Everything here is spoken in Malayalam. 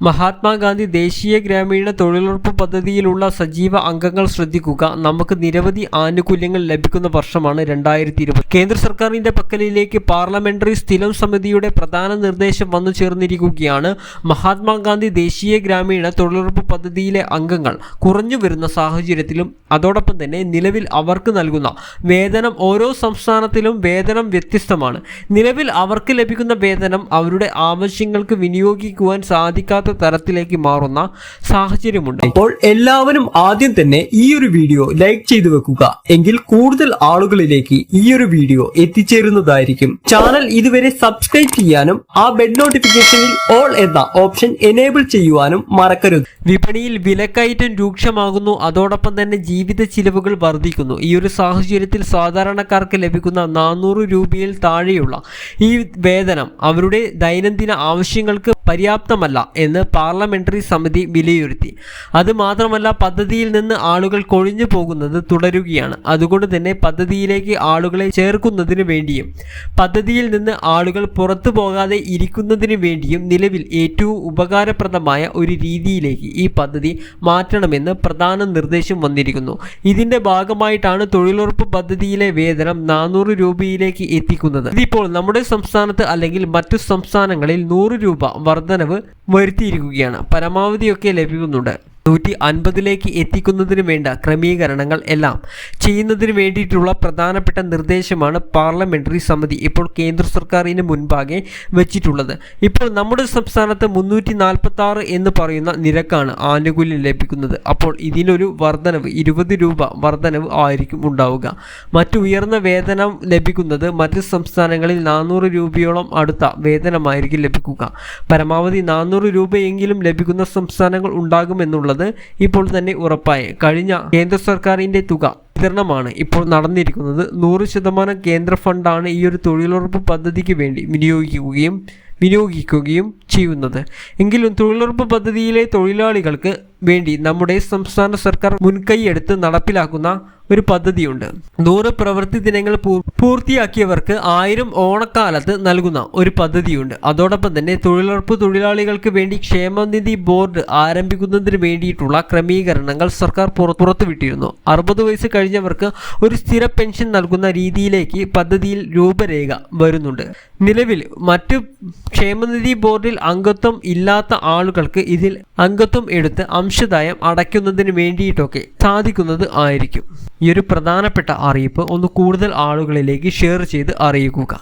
മഹാത്മാഗാന്ധി ദേശീയ ഗ്രാമീണ തൊഴിലുറപ്പ് പദ്ധതിയിലുള്ള സജീവ അംഗങ്ങൾ ശ്രദ്ധിക്കുക. നമുക്ക് നിരവധി ആനുകൂല്യങ്ങൾ ലഭിക്കുന്ന വർഷമാണ് രണ്ടായിരത്തി ഇരുപത് കേന്ദ്ര സർക്കാരിന്റെ പക്കലിലേക്ക് പാർലമെന്ററി സ്ഥിരം സമിതിയുടെ പ്രധാന നിർദ്ദേശം വന്നു ചേർന്നിരിക്കുകയാണ്. മഹാത്മാഗാന്ധി ദേശീയ ഗ്രാമീണ തൊഴിലുറപ്പ് പദ്ധതിയിലെ അംഗങ്ങൾ കുറഞ്ഞു വരുന്ന സാഹചര്യത്തിലും അതോടൊപ്പം തന്നെ നിലവിൽ അവർക്ക് നൽകുന്ന വേതനം ഓരോ സംസ്ഥാനത്തിലും വേതനം വ്യത്യസ്തമാണ്. നിലവിൽ അവർക്ക് ലഭിക്കുന്ന വേതനം അവരുടെ ആവശ്യങ്ങൾക്ക് വിനിയോഗിക്കുവാൻ സാധിക്കാത്ത തരത്തിലേക്ക് മാറുന്ന സാഹചര്യമുണ്ട്. അപ്പോൾ എല്ലാവരും ആദ്യം തന്നെ ഈ ഒരു വീഡിയോ ലൈക്ക് ചെയ്തു വെക്കുക. എങ്കിൽ കൂടുതൽ ആളുകളിലേക്ക് ഈ ഒരു വീഡിയോ എത്തിച്ചേരുന്നതായിരിക്കും. ചാനൽ ഇതുവരെ സബ്സ്ക്രൈബ് ചെയ്യാനും ആ ബെഡ് നോട്ടിഫിക്കേഷനിൽ ഓൾ എന്ന ഓപ്ഷൻ എനേബിൾ ചെയ്യുവാനും മറക്കരുത്. വിപണിയിൽ വിലക്കയറ്റം രൂക്ഷമാകുന്നു. അതോടൊപ്പം തന്നെ ജീവിത ചിലവുകൾ വർദ്ധിക്കുന്നു. ഈ ഒരു സാഹചര്യത്തിൽ സാധാരണക്കാർക്ക് ലഭിക്കുന്ന നാനൂറ് രൂപയിൽ താഴെയുള്ള ഈ വേതനം അവരുടെ ദൈനംദിന ആവശ്യങ്ങൾക്ക് പര്യാപ്തമല്ല എന്ന് പാർലമെന്ററി സമിതി വിലയിരുത്തി. അതുമാത്രമല്ല പദ്ധതിയിൽ നിന്ന് ആളുകൾ കൊഴിഞ്ഞു പോകുന്നത് തുടരുകയാണ്. അതുകൊണ്ട് തന്നെ പദ്ധതിയിലേക്ക് ആളുകളെ ചേർക്കുന്നതിന് വേണ്ടിയും പദ്ധതിയിൽ നിന്ന് ആളുകൾ പുറത്തു പോകാതെ ഇരിക്കുന്നതിന് വേണ്ടിയും നിലവിൽ ഏറ്റവും ഉപകാരപ്രദമായ ഒരു രീതിയിലേക്ക് ഈ പദ്ധതി മാറ്റണമെന്ന് പ്രധാന നിർദ്ദേശം വന്നിരിക്കുന്നു. ഇതിന്റെ ഭാഗമായിട്ടാണ് തൊഴിലുറപ്പ് പദ്ധതിയിലെ വേതനം നാനൂറ് രൂപയിലേക്ക് എത്തിക്കുന്നത്. ഇതിപ്പോൾ നമ്മുടെ സംസ്ഥാനത്ത് അല്ലെങ്കിൽ മറ്റു സംസ്ഥാനങ്ങളിൽ നൂറ് രൂപ വർധനവ് വരുത്തിയിരിക്കുകയാണ്. പരമാവധിയൊക്കെ ലഭിക്കുന്നുണ്ട്. നൂറ്റി അൻപതിലേക്ക് എത്തിക്കുന്നതിന് വേണ്ട ക്രമീകരണങ്ങൾ എല്ലാം ചെയ്യുന്നതിന് വേണ്ടിയിട്ടുള്ള പ്രധാനപ്പെട്ട നിർദ്ദേശമാണ് പാർലമെന്ററി സമിതി ഇപ്പോൾ കേന്ദ്ര സർക്കാരിന് മുൻപാകെ വെച്ചിട്ടുള്ളത്. ഇപ്പോൾ നമ്മുടെ സംസ്ഥാനത്ത് മുന്നൂറ്റി നാൽപ്പത്തി ആറ് എന്ന് പറയുന്ന നിരക്കാണ് ആനുകൂല്യം ലഭിക്കുന്നത്. അപ്പോൾ ഇതിനൊരു വർധനവ് ഇരുപത് രൂപ വർധനവ് ആയിരിക്കും ഉണ്ടാവുക. മറ്റു ഉയർന്ന വേതനം ലഭിക്കുന്നത് മറ്റ് സംസ്ഥാനങ്ങളിൽ നാനൂറ് രൂപയോളം അടുത്ത വേതനമായിരിക്കും ലഭിക്കുക. പരമാവധി നാനൂറ് രൂപയെങ്കിലും ലഭിക്കുന്ന സംസ്ഥാനങ്ങൾ ഉണ്ടാകുമെന്നുള്ളത് ഇപ്പോൾ തന്നെ ഉറപ്പായി. കഴിഞ്ഞ കേന്ദ്ര സർക്കാരിന്റെ തുക വിതരണമാണ് ഇപ്പോൾ നടന്നിരിക്കുന്നത്. നൂറ് ശതമാനം കേന്ദ്ര ഫണ്ടാണ് ഈ ഒരു തൊഴിലുറപ്പ് പദ്ധതിക്ക് വേണ്ടി വിനിയോഗിക്കുകയും വിനിയോഗിക്കുകയും ചെയ്യുന്നത്. എങ്കിലും തൊഴിലുറപ്പ് പദ്ധതിയിലെ തൊഴിലാളികൾക്ക് വേണ്ടി നമ്മുടെ സംസ്ഥാന സർക്കാർ മുൻകൈയെടുത്ത് നടപ്പിലാക്കുന്ന ഒരു പദ്ധതിയുണ്ട്. നൂറ് പ്രവൃത്തി ദിനങ്ങൾ പൂർത്തിയാക്കിയവർക്ക് ആയിരം ഓണക്കാലത്ത് നൽകുന്ന ഒരു പദ്ധതിയുണ്ട്. അതോടൊപ്പം തന്നെ തൊഴിലുറപ്പ് തൊഴിലാളികൾക്ക് വേണ്ടി ക്ഷേമനിധി ബോർഡ് ആരംഭിക്കുന്നതിന് വേണ്ടിയിട്ടുള്ള ക്രമീകരണങ്ങൾ സർക്കാർ പുറത്തുവിട്ടിരുന്നു. അറുപത് വയസ്സ് കഴിഞ്ഞവർക്ക് ഒരു സ്ഥിര പെൻഷൻ നൽകുന്ന രീതിയിലേക്ക് പദ്ധതിയിൽ രൂപരേഖ വരുന്നുണ്ട്. നിലവിൽ മറ്റ് ക്ഷേമനിധി ബോർഡിൽ അംഗത്വം ഇല്ലാത്ത ആളുകൾക്ക് ഇതിൽ അംഗത്വം എടുത്ത് അംശദായം അടയ്ക്കുന്നതിന് വേണ്ടിയിട്ടൊക്കെ സാധിക്കുന്നത് ആയിരിക്കും. ഈ ഒരു പ്രധാനപ്പെട്ട അറിയിപ്പ് ഒന്ന് കൂടുതൽ ആളുകളിലേക്ക് ഷെയർ ചെയ്ത് അറിയിക്കുക.